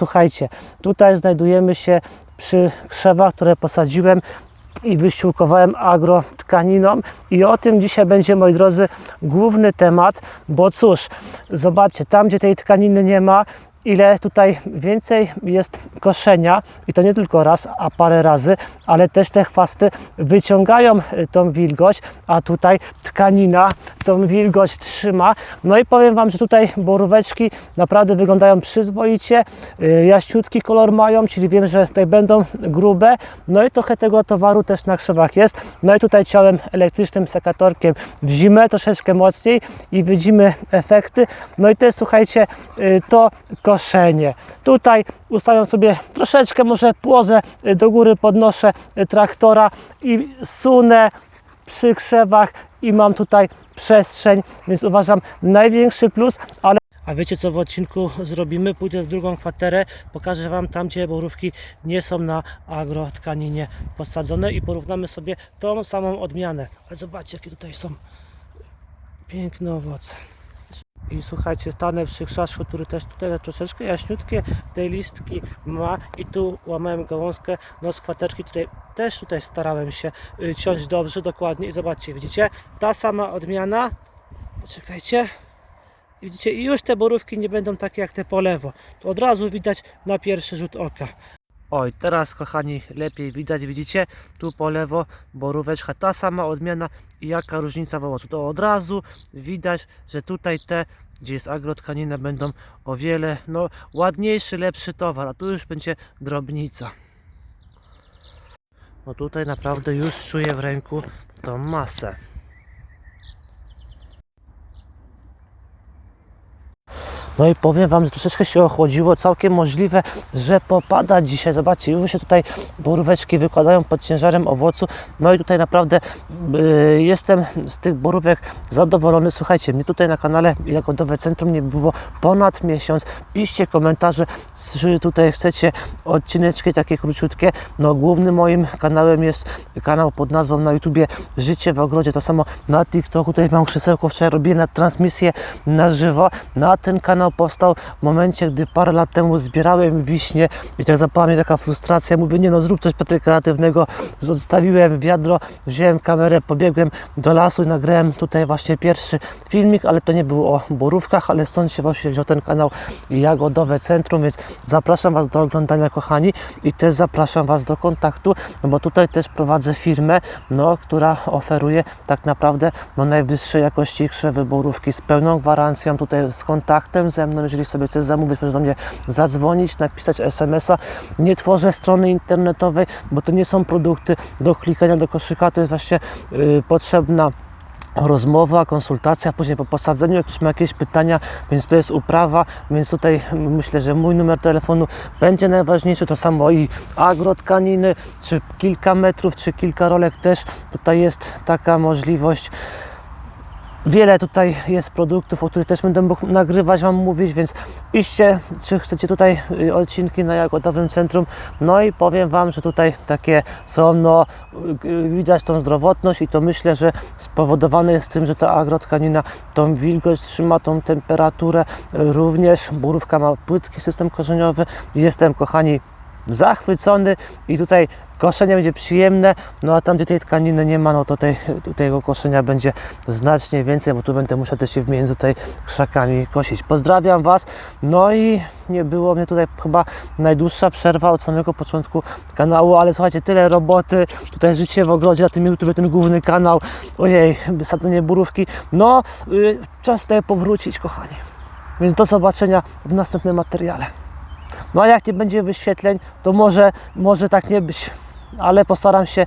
Słuchajcie, tutaj znajdujemy się przy krzewach, które posadziłem i wyściółkowałem agrotkaniną i o tym dzisiaj będzie, moi drodzy, główny temat, bo cóż, zobaczcie, tam gdzie tej tkaniny nie ma, ile tutaj więcej jest koszenia i to nie tylko raz, a parę razy, ale też te chwasty wyciągają y, tą wilgoć, a tutaj tkanina tą wilgoć trzyma. No i powiem Wam, że tutaj boróweczki naprawdę wyglądają przyzwoicie, y, jaściutki kolor mają, czyli wiem, że tutaj będą grube, no i trochę tego towaru też na krzewach jest. No i tutaj ciałem elektrycznym sekatorkiem w zimę troszeczkę mocniej i widzimy efekty. No i to jest, słuchajcie, y, to koszenie. Tutaj ustawiam sobie troszeczkę może płozę y, do góry, podnoszę y, traktora i sunę przy krzewach i mam tutaj przestrzeń, więc uważam największy plus, ale a wiecie co w odcinku zrobimy? Pójdę w drugą kwaterę, pokażę Wam tam, gdzie borówki nie są na agrotkaninie posadzone i porównamy sobie tą samą odmianę. Ale zobaczcie, jakie tutaj są piękne owoce. I słuchajcie, stanę przy krzaszku, który też tutaj troszeczkę jaśniutkie. Te listki ma i tu łamałem gałązkę, no z kwateczki tutaj też tutaj starałem się y, ciąć dobrze, dokładnie. I zobaczcie, widzicie, ta sama odmiana, czekajcie, widzicie, i już te borówki nie będą takie jak te po lewo, to od razu widać na pierwszy rzut oka. Oj, teraz kochani, lepiej widać, widzicie, tu po lewo boróweczka, ta sama odmiana i jaka różnica w owocu. To od razu widać, że tutaj te, gdzie jest agrotkanina, będą o wiele no, ładniejszy, lepszy towar, a tu już będzie drobnica. No tutaj naprawdę już czuję w ręku tą masę. No i powiem Wam, że troszeczkę się ochłodziło, całkiem możliwe, że popada dzisiaj. Zobaczcie, już się tutaj boróweczki wykładają pod ciężarem owocu. No i tutaj naprawdę yy, jestem z tych borówek zadowolony. Słuchajcie, mnie tutaj na kanale Jagodowe Centrum nie było ponad miesiąc. Piszcie komentarze, czy tutaj chcecie odcineczki takie króciutkie. No głównym moim kanałem jest kanał pod nazwą na YouTubie Życie w ogrodzie. To samo na TikToku. Tutaj mam krzesełko, wczoraj robię na transmisję na żywo. Na ten kanał powstał w momencie, gdy parę lat temu zbierałem wiśnie i tak zapała mnie taka frustracja. Mówię, nie no zrób coś Patryk kreatywnego. Zostawiłem wiadro, wziąłem kamerę, pobiegłem do lasu i nagrałem tutaj właśnie pierwszy filmik, ale to nie było o borówkach, ale stąd się właśnie wziął ten kanał Jagodowe Centrum, więc zapraszam Was do oglądania kochani i też zapraszam Was do kontaktu, bo tutaj też prowadzę firmę, no, która oferuje tak naprawdę no, najwyższej jakości krzewy borówki z pełną gwarancją, tutaj z kontaktem ze mną, jeżeli sobie chcesz zamówić, możesz do mnie zadzwonić, napisać SMS-a. Nie tworzę strony internetowej, bo to nie są produkty do klikania do koszyka, to jest właśnie yy, potrzebna rozmowa, konsultacja, później po posadzeniu, jak ktoś ma jakieś pytania, więc to jest uprawa, więc tutaj myślę, że mój numer telefonu będzie najważniejszy, to samo i agrotkaniny, czy kilka metrów, czy kilka rolek też, tutaj jest taka możliwość. Wiele tutaj jest produktów, o których też będę mógł nagrywać, Wam mówić, więc piszcie, czy chcecie tutaj y, odcinki na Jagodowym Centrum. No i powiem Wam, że tutaj takie są, no y, widać tą zdrowotność i to myślę, że spowodowane jest tym, że ta agrotkanina tą wilgoć trzyma, tą temperaturę y, również. Borówka ma płytki system korzeniowy. Jestem, kochani, zachwycony i tutaj koszenie będzie przyjemne, no a tam gdzie tej tkaniny nie ma, no to tej, tego koszenia będzie znacznie więcej, bo tu będę musiał też się między tutaj krzakami kosić. Pozdrawiam Was, no i nie było mnie tutaj chyba najdłuższa przerwa od samego początku kanału, ale słuchajcie, tyle roboty, tutaj życie w ogrodzie, na tym YouTube ten główny kanał, ojej, sadzenie burówki, no y, czas tutaj powrócić kochani. Więc do zobaczenia w następnym materiale. No a jak nie będzie wyświetleń, to może, może tak nie być. Ale postaram się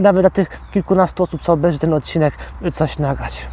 nawet dla tych kilkunastu osób, co obejrzy ten odcinek, coś nagrać.